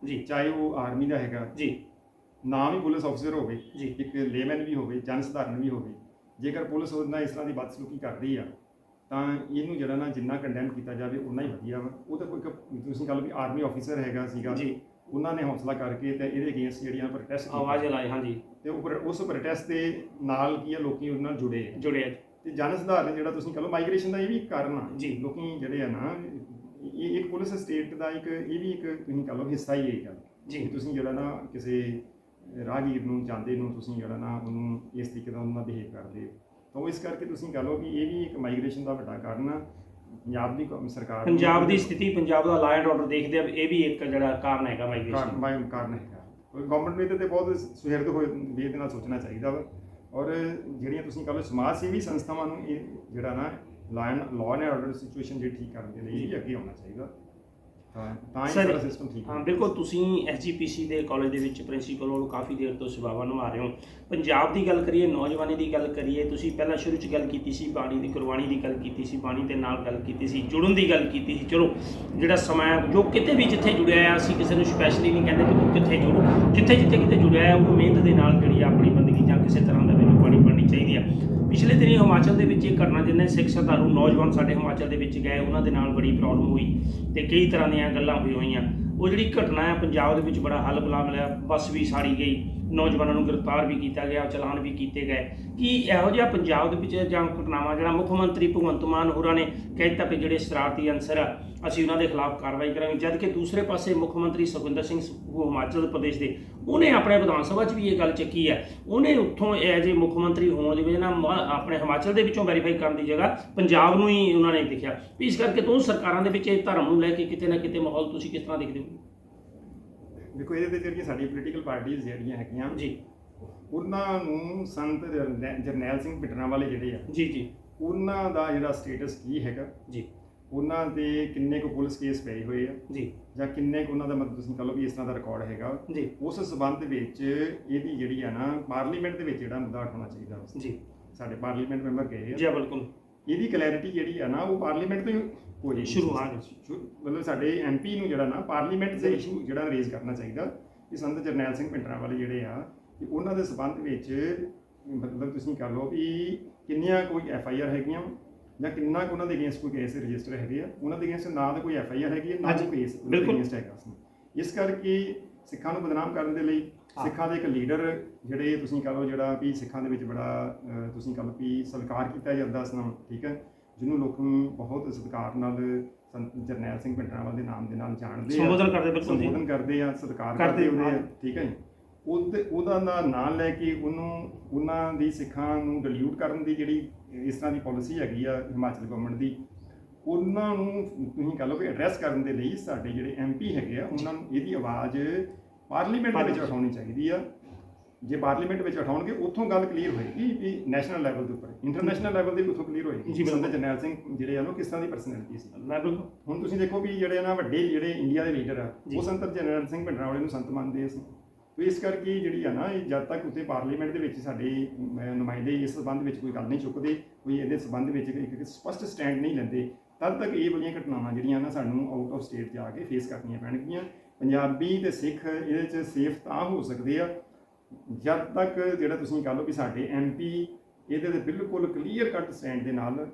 ਜੀ। ਚਾਹੇ ਉਹ ਆਰਮੀ ਦਾ ਹੈਗਾ। ਜੀ। ਨਾਮ ਹੀ ਪੁਲਿਸ ਆਫੀਸਰ ਹੋਵੇ ਜੀ। ਇੱਕ ਲੇਮੈਨ ਵੀ ਹੋਵੇ ਜਨ ਸਧਾਰਨ ਵੀ ਹੋਵੇ। ਜੇਕਰ ਪੁਲਿਸ ਉਹਦੇ ਨਾਲ ਇਸ ਤਰ੍ਹਾਂ ਦੀ ਬਦਸਲੂਕੀ ਕਰਦੀ ਆ ਤਾਂ ਇਹਨੂੰ ਜਿਹੜਾ ਨਾ ਜਿੰਨਾ ਕੰਡੈਮ ਕੀਤਾ ਜਾਵੇ ਉਨਾ ਹੀ ਵਧੀਆ ਵਾ। ਉਹ ਤਾਂ ਕੋਈ ਕ- ਤੁਸੀਂ ਗੱਲ ਵੀ ਆਰਮੀ ਆਫੀਸਰ ਹੈਗਾ ਸੀਗਾ ਜੀ। ਉਹਨਾਂ ਨੇ ਹੌਸਲਾ ਕਰਕੇ ਤੇ ਇਹਦੇ ਅਗੇਂਸਟ ਜਿਹੜੀਆਂ ਪ੍ਰੋਟੈਸਟ ਆਵਾਜ਼ ਲਾਈ ਹਾਂਜੀ। ਤੇ ਉਹ ਉਸ ਪ੍ਰੋਟੈਸਟ ਦੇ ਨਾਲ ਕੀ ਆ ਲੋਕੀ ਉਹਨਾਂ ਨਾਲ ਜੁੜੇ ਆ। ਜੁੜਿਆ ਤੇ ਜਨ ਸਧਾਰਨ ਜਿਹੜਾ ਤੁਸੀਂ ਕਹ ਮਾਈਗ੍ਰੇਸ਼ਨ ਦਾ ਇਹ ਵੀ ਇੱਕ ਕਾਰਨ ਆ। ਜੀ। ਲੋਕੀ ਜਿਹੜੇ ਆ ਨਾ ਇਹ ਇੱਕ ਪੁਲਿਸ ਸਟੇਟ ਦਾ ਇੱਕ ਇਹ ਵੀ ਇੱਕ ਤੁਸੀਂ ਕਹ ਲਓ ਹਿੱਸਾ ਹੀ ਹੈ ਇਹ ਗੱਲ। ਜੀ। ਤੁਸੀਂ ਜਿਹੜਾ ਨਾ ਕਿਸੇ ਰਾਹਗੀਰ ਨੂੰ ਜਾਂਦੇ ਨੂੰ ਤੁਸੀਂ ਜਿਹੜਾ ਨਾ ਉਹਨੂੰ ਇਸ ਤਰੀਕੇ ਦਾ ਉਹਨਾਂ ਬਿਹੇਵ ਕਰਦੇ ਹੋ। ਤਾਂ ਉਹ ਇਸ ਕਰਕੇ ਤੁਸੀਂ ਕਹ ਲਓ ਕਿ ਇਹ ਵੀ ਇੱਕ ਮਾਈਗ੍ਰੇਸ਼ਨ ਦਾ ਵੱਡਾ ਕਾਰਨ ਆ। ਪੰਜਾਬ ਦੀ ਸਰਕਾਰ ਪੰਜਾਬ ਦੀ ਸਥਿਤੀ ਪੰਜਾਬ ਦਾ ਲਾਅ ਐਂਡ ਆਰਡਰ ਦੇਖਦੇ ਆ ਇਹ ਵੀ ਇੱਕ ਜਿਹੜਾ ਕਾਰਨ ਹੈਗਾ ਮਾਈਗ੍ਰੇਸ਼ਨ ਕਾਰਨ ਮਾਈ ਕਾਰਨ ਹੈਗਾ। ਗਵਰਨਮੈਂਟ ਨੂੰ ਤੇ ਬਹੁਤ ਸੁਹਿਰਦ ਹੋਏ ਵੀ ਇਹਦੇ ਨਾਲ ਸੋਚਣਾ ਚਾਹੀਦਾ ਵਾ। ਔਰ ਜਿਹੜੀਆਂ ਤੁਸੀਂ ਕਹ ਲਓ ਸਮਾਜ ਸੇਵੀ ਸੰਸਥਾਵਾਂ ਨੂੰ ਇਹ ਜਿਹੜਾ ਨਾ law law and order situation ਜਿਹੜੀ ਠੀਕ ਕਰਨ ਦੇ ਲਈ ਵੀ ਅੱਗੇ ਆਉਣਾ ਚਾਹੀਦਾ। ਤਾਂ ਤਾਂ ਹੀ Sir, ਸਾਰਾ ਸਿਸਟਮ ਠੀਕ ਹਾਂ। ਬਿਲਕੁਲ ਤੁਸੀਂ ਐਸਜੀਪੀਸੀ ਦੇ ਕਾਲਜ ਦੇ ਵਿੱਚ ਪ੍ਰਿੰਸੀਪਲ ਹੋ ਕਾਫੀ ਦੇਰ ਤੋਂ ਸੇਵਾਵਾਂ ਨਿਭਾ ਰਹੇ ਹੋ। ਪੰਜਾਬ ਦੀ ਗੱਲ ਕਰੀਏ ਨੌਜਵਾਨੀ ਦੀ ਗੱਲ ਕਰੀਏ ਤੁਸੀਂ ਪਹਿਲਾਂ ਸ਼ੁਰੂ 'ਚ ਗੱਲ ਕੀਤੀ ਸੀ ਬਾਣੀ ਦੀ ਕੁਰਬਾਨੀ ਦੀ ਗੱਲ ਕੀਤੀ ਸੀ ਬਾਣੀ ਦੇ ਨਾਲ ਗੱਲ ਕੀਤੀ ਸੀ ਜੁੜਨ ਦੀ ਗੱਲ ਕੀਤੀ ਸੀ। ਚਲੋ ਜਿਹੜਾ ਸਮਾਂ ਹੈ, ਜੋ ਕਿਤੇ ਵੀ ਜਿੱਥੇ ਜੁੜਿਆ ਆ ਅਸੀਂ ਕਿਸੇ ਨੂੰ ਸਪੈਸ਼ਲੀ ਨਹੀਂ ਕਹਿੰਦੇ ਕਿ ਤੂੰ ਕਿੱਥੇ ਜੁੜ। ਜਿੱਥੇ ਜਿੱਥੇ ਕਿਤੇ ਜੁੜਿਆ ਹੈ ਉਹਨੂੰ ਮਿਹਨਤ ਦੇ ਨਾਲ ਜਿਹੜੀ ਆ ਆਪਣੀ ਬੰਦਗੀ ਜਾਂ ਕਿਸੇ ਤਰ੍ਹਾਂ ਦਾ ਮੈਨੂੰ ਬਾਣੀ ਪੜ੍ਹਨੀ ਚਾਹੀਦੀ ਆ। ਪਿਛਲੇ ਦਿਨੀ ਹਿਮਾਚਲ ਦੇ ਵਿੱਚ ਇਹ ਘਟਨਾ ਜਿੰਨੇ ਸਿੱਖ ਸ਼ਰਧਾਲੂ, ਨੌਜਵਾਨ ਸਾਡੇ ਹਿਮਾਚਲ ਦੇ ਵਿੱਚ ਗਏ, ਉਹਨਾਂ ਦੇ ਨਾਲ ਬੜੀ ਪ੍ਰੋਬਲਮ ਹੋਈ ਤੇ ਕਈ ਤਰ੍ਹਾਂ ਦੀਆਂ ਗੱਲਾਂ ਹੋਈ ਹੋਈਆਂ। ਉਹ ਜਿਹੜੀ ਘਟਨਾ ਹੈ ਪੰਜਾਬ ਦੇ ਵਿੱਚ ਬੜਾ ਹੱਲ ਬਲਾ ਮਿਲਿਆ ਬੱਸ ਵੀ ਸਾੜੀ ਗਈ, ਨੌਜਵਾਨਾਂ ਨੂੰ ਗ੍ਰਿਫਤਾਰ ਵੀ ਕੀਤਾ ਗਿਆ, ਚਲਾਨ ਵੀ ਕੀਤੇ ਗਏ। ਕੀ ਇਹੋ ਜਿਹਾ ਪੰਜਾਬ ਦੇ ਵਿੱਚ ਜਾਂ ਘਟਨਾਵਾਂ, ਜਿਹੜਾ ਮੁੱਖ ਮੰਤਰੀ ਭਗਵੰਤ ਮਾਨ ਹੋਰਾਂ ਨੇ ਕਹਿ ਦਿੱਤਾ ਕਿ ਜਿਹੜੇ ਸ਼ਰਾਰਤੀ ਅਨਸਰ ਆ ਅਸੀਂ ਉਹਨਾਂ ਦੇ ਖਿਲਾਫ ਕਾਰਵਾਈ ਕਰਾਂਗੇ। ਜਦ ਕਿ ਦੂਸਰੇ ਪਾਸੇ ਮੁੱਖ ਮੰਤਰੀ ਸੁਖਵਿੰਦਰ ਸਿੰਘ ਹਿਮਾਚਲ ਪ੍ਰਦੇਸ਼ ਦੇ ਉਹਨੇ ਆਪਣੇ ਵਿਧਾਨ ਸਭਾ 'ਚ ਵੀ ਇਹ ਗੱਲ ਚੱਕੀ ਹੈ। ਉਹਨੇ ਉੱਥੋਂ ਇਹ ਜੇ ਮੁੱਖ ਮੰਤਰੀ ਹੋਣ ਦੀ ਵਜ੍ਹਾ ਨਾਲ ਆਪਣੇ ਹਿਮਾਚਲ ਦੇ ਵਿੱਚੋਂ ਵੈਰੀਫਾਈ ਕਰਨ ਦੀ ਜਗ੍ਹਾ ਪੰਜਾਬ ਨੂੰ ਹੀ ਉਹਨਾਂ ਨੇ ਦਿਖਿਆ ਇਸ ਕਰਕੇ ਦੋ ਸਰਕਾਰਾਂ ਦੇ ਵਿੱਚ ਇਹ ਧਰਮ ਨੂੰ ਲੈ ਕੇ ਕਿਤੇ ਨਾ ਕਿਤੇ ਮਾਹੌਲ ਤੁਸੀਂ ਕਿਸ ਤਰ੍ਹਾਂ ਦੇਖਦੇ ਹੋ? ਦੇਖੋ ਇਹਦੇ ਤੇ ਜਿਹੜੀਆਂ ਸਾਡੀ ਪੋਲੀਟੀਕਲ ਪਾਰਟੀਆਂ ਜਿਹੜੀਆਂ ਹੈਗੀਆਂ ਜੀ। ਉਹਨਾਂ ਨੂੰ ਸੰਤ ਜਰਨੈ- ਜਰਨੈਲ ਸਿੰਘ ਪਿਟਣਾ ਵਾਲੇ ਜਿਹੜੇ ਆ ਜੀ ਜੀ। ਉਹਨਾਂ ਦਾ ਜਿਹੜਾ ਸਟੇਟਸ ਕੀ ਹੈਗਾ? ਜੀ। ਉਹਨਾਂ ਦੇ ਕਿੰਨੇ ਕੁ ਪੁਲਿਸ ਕੇਸ ਪਏ ਹੋਏ ਆ? ਜੀ। ਜਾਂ ਕਿੰਨੇ ਕੁ ਉਹਨਾਂ ਦਾ ਮਤਲਬ ਤੁਸੀਂ ਕਹ ਲਓ ਵੀ ਇਸ ਤਰ੍ਹਾਂ ਦਾ ਰਿਕਾਰਡ ਹੈਗਾ? ਜੀ। ਉਸ ਸਬੰਧ ਵਿੱਚ ਇਹਦੀ ਜਿਹੜੀ ਆ ਨਾ ਪਾਰਲੀਮੈਂਟ ਦੇ ਵਿੱਚ ਜਿਹੜਾ ਮੁੱਦਾ ਉਠਾਉਣਾ ਚਾਹੀਦਾ ਵਾ। ਜੀ। ਸਾਡੇ ਪਾਰਲੀਮੈਂਟ ਮੈਂਬਰ ਗਏ ਆ। ਜੀ ਬਿਲਕੁਲ। ਇਹਦੀ ਕਲੈਰਿਟੀ ਜਿਹੜੀ ਆ ਨਾ ਉਹ ਪਾਰਲੀਮੈਂਟ ਤੋਂ ਹੀ ਹੋ ਜਾਏਗੀ। ਸ਼ੁਰੂ ਹਾਂ ਜੀ। ਸ਼ੁਰੂ- ਮਤਲਬ ਸਾਡੇ ਐਮਪੀ ਨੂੰ ਜਿਹੜਾ ਨਾ ਪਾਰਲੀਮੈਂਟ ਦੇ ਇਸ਼ੂ ਜਿਹੜਾ ਰੇਜ਼ ਕਰਨਾ ਚਾਹੀਦਾ ਕਿ ਸੰਤ ਜਰਨੈਲ ਸਿੰਘ ਪਿੰਡਰਾਂ ਵਾਲੇ ਜਿਹੜੇ ਆ ਕਿ ਉਹਨਾਂ ਦੇ ਸਬੰਧ ਵਿੱਚ ਮਤਲਬ ਤੁਸੀਂ ਕਹ ਲਓ ਵੀ ਕਿੰਨੀਆਂ ਕੋਈ ਐਫ ਆਈ ਆਰ ਹੈਗੀਆਂ? ਜਾਂ ਕਿੰਨਾ ਕੁ ਉਹਨਾਂ ਦੇ ਅਗੇਂਸਟ ਕੋਈ ਕੇਸ ਰਜਿਸਟਰ ਹੈਗੇ ਆ ਉਹਨਾਂ ਦੇ ਅਗੇਂਸਟ ਨਾ ਤਾਂ ਕੋਈ ਐਫ ਆਈ ਆਰ ਹੈਗੀ ਹੈ ਨਾ ਕੋਈ ਕੇਸ। ਅਗੇਂਸਟ ਹੈਗਾ। ਇਸ ਕਰਕੇ ਸਿੱਖਾਂ ਨੂੰ ਬਦਨਾਮ ਕਰਨ ਦੇ ਲਈ। ਸਿੱਖਾਂ ਦੇ ਇੱਕ ਲੀਡਰ ਜਿਹੜੇ ਤੁਸੀਂ ਕਹ ਜਿਹੜਾ ਵੀ ਸਿੱਖਾਂ ਦੇ ਵਿੱਚ ਬੜਾ ਤੁਸੀਂ ਕਹ ਵੀ ਸਤਿਕਾਰ ਕੀਤਾ ਜਾਂਦਾ ਨਾਲ ਠੀਕ ਹੈ ਜਿਹਨੂੰ ਲੋਕ ਬਹੁਤ ਸਤਿਕਾਰ ਨਾਲ ਸੰਤ ਜਰਨੈਲ ਸਿੰਘ ਪਿੰਡਰਾਵਾਲ ਦੇ ਨਾਮ ਦੇ ਨਾਲ ਜਾਣਦੇ ਆ ਸੰਬੋਧਨ ਕਰਦੇ ਬਿਲਕੁਲ ਸੰਬੋਧਨ ਕਰਦੇ ਆ ਸਤਿਕਾਰ ਕਰਦੇ ਉਹਦੇ ਠੀਕ ਹੈ ਜੀ ਉਹਦੇ ਉਹਦਾ ਨਾ ਨਾਂ ਲੈ ਕੇ ਉਹਨੂੰ ਉਹਨਾਂ ਦੀ ਸਿੱਖਾਂ ਨੂੰ ਡਿਲੂਟ ਕਰਨ ਦੀ ਜਿਹੜੀ ਇਸ ਤਰ੍ਹਾਂ ਦੀ ਪਾਲਿਸੀ ਹੈਗੀ ਆ ਹਿਮਾਚਲ ਗਵਰਨਮੈਂਟ ਦੀ ਉਹਨਾਂ ਨੂੰ ਤੁਸੀਂ ਕਹ ਲਓ ਕਿ ਐਡਰੈਸ ਕਰਨ ਦੇ ਲਈ ਸਾਡੇ ਜਿਹੜੇ ਐਮਪੀ ਹੈਗੇ ਆ ਉਹਨਾਂ ਨੂੰ ਇਹਦੀ ਆਵਾਜ਼ ਪਾਰਲੀਮੈਂਟ ਦੇ ਵਿੱਚ ਉਠਾਉਣੀ ਚਾਹੀਦੀ ਆ। ਜੇ ਪਾਰਲੀਮੈਂਟ ਵਿੱਚ ਉਠਾਉਣਗੇ ਉੱਥੋਂ ਗੱਲ ਕਲੀਅਰ ਹੋਏਗੀ ਵੀ ਨੈਸ਼ਨਲ ਲੈਵਲ ਦੇ ਉੱਪਰ ਇੰਟਰਨੈਸ਼ਨਲ ਲੈਵਲ ਦੇ ਵੀ ਉੱਥੋਂ ਕਲੀਅਰ ਹੋਏਗੀ। ਜੀ। ਸੰਤ ਜਰਨੈਲ ਸਿੰਘ ਜਿਹੜੇ ਆ ਉਹ ਕਿਸ ਤਰ੍ਹਾਂ ਦੀ ਪਰਸਨੈਲਿਟੀ ਸੀ? ਮੈਂ ਬਿਲਕੁਲ। ਹੁਣ ਤੁਸੀਂ ਦੇਖੋ ਵੀ ਜਿਹੜੇ ਨਾ ਵੱਡੇ ਜਿਹੜੇ ਇੰਡੀਆ ਦੇ ਲੀਡਰ ਆ। ਉਹ ਸੰਤ ਜਨਰਲ ਸਿੰਘ ਭਿੰਡਰਾਂਵਾਲੇ ਨੂੰ ਸੰਤ ਮੰਨਦੇ ਸੀ ਇਸ ਕਰਕੇ ਜਿਹੜੀ ਆ ਨਾ, ਇਹ ਜਦ ਤੱਕ ਉੱਤੇ ਪਾਰਲੀਮੈਂਟ ਦੇ ਵਿੱਚ ਸਾਡੇ ਨੁਮਾਇੰਦੇ ਇਸ ਸੰਬੰਧ ਵਿੱਚ ਕੋਈ ਗੱਲ ਨਹੀਂ ਚੁੱਕਦੇ, ਕੋਈ ਇਹਦੇ ਸੰਬੰਧ ਵਿੱਚ ਇੱਕ ਇੱਕ ਸਪਸ਼ਟ ਸਟੈਂਡ ਨਹੀਂ ਲੈਂਦੇ, ਤਦ ਤੱਕ ਇਹ ਵਾਲੀਆਂ ਘਟਨਾਵਾਂ ਜਿਹੜੀਆਂ ਨਾ ਸਾਨੂੰ ਆਊਟ ਆਫ ਸਟੇਟ ਜਾ ਕੇ ਫੇਸ ਕਰਨੀਆਂ ਪੈਣਗੀਆਂ। ਪੰਜਾਬੀ ਤੇ ਸਿੱਖ ਇਹਦੇ 'ਚ ਸੇਫ ਤਾਂ ਹੋ ਸਕਦੇ ਆ, ਜਦ ਤੱਕ ਜਿਹੜਾ ਤੁਸੀਂ ਕਹ ਲਓ ਵੀ ਸਾਡੇ ਐਮਪੀ ਇਹਦੇ ਤੇ ਬਿਲਕੁਲ ਕਲੀਅਰ ਕੱਟ ਸਟੈਂਡ ਦੇ ਨਾਲ